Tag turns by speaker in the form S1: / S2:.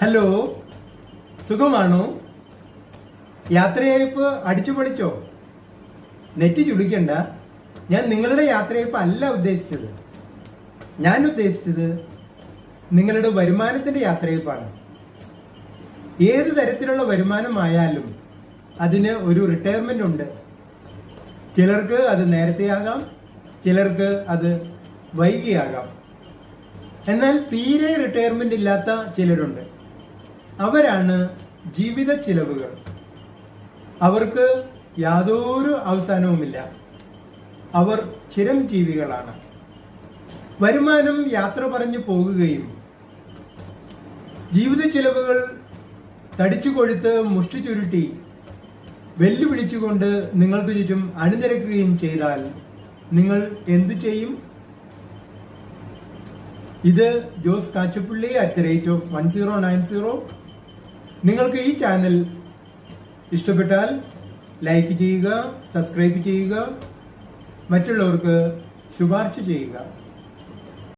S1: Hello സുഖമാണോ? യാത്രയയപ്പ് അടിച്ചു പൊളിച്ചോ? നെറ്റ് ചുളിക്കണ്ട. ഞാൻ നിങ്ങളുടെ യാത്രയയപ്പ് അല്ല ഉദ്ദേശിച്ചത്. ഞാൻ ഉദ്ദേശിച്ചത് നിങ്ങളുടെ വരുമാനത്തിന്റെ യാത്രയപ്പാണ് ഏത് തരത്തിലുള്ള വരുമാനമായാലും അതിന് ഒരു റിട്ടയർമെന്റ് ഉണ്ട്. ചിലർക്ക് അത് നേരത്തെയാകാം ചിലർക്ക് അത് വൈകിയാകാം. എന്നാൽ തീരെ റിട്ടയർമെന്റ് ഇല്ലാത്ത ചിലരുണ്ട്. അവരാണ് ജീവിത ചിലവുകൾ. അവർക്ക് യാതൊരു അവസാനവുമില്ല. അവർ ചിരംജീവികളാണ് വരുമാനം യാത്ര പറഞ്ഞു പോകുകയും ജീവിത ചിലവുകൾ തടിച്ചു കൊഴുത്ത് മുഷ്ടി ചുരുട്ടി വെല്ലുവിളിച്ചുകൊണ്ട് നിങ്ങൾക്ക് ചുറ്റും അണിനിരക്കുകയും ചെയ്താൽ നിങ്ങൾ എന്തു ചെയ്യും? ഇത് Jose Kachappally at the rate of one zero nine zero നിങ്ങൾക്ക് ഈ ചാനൽ ഇഷ്ടപ്പെട്ടാൽ ലൈക്ക് ചെയ്യുക സബ്സ്ക്രൈബ് ചെയ്യുക മറ്റുള്ളവർക്ക് ശുപാർശ ചെയ്യുക.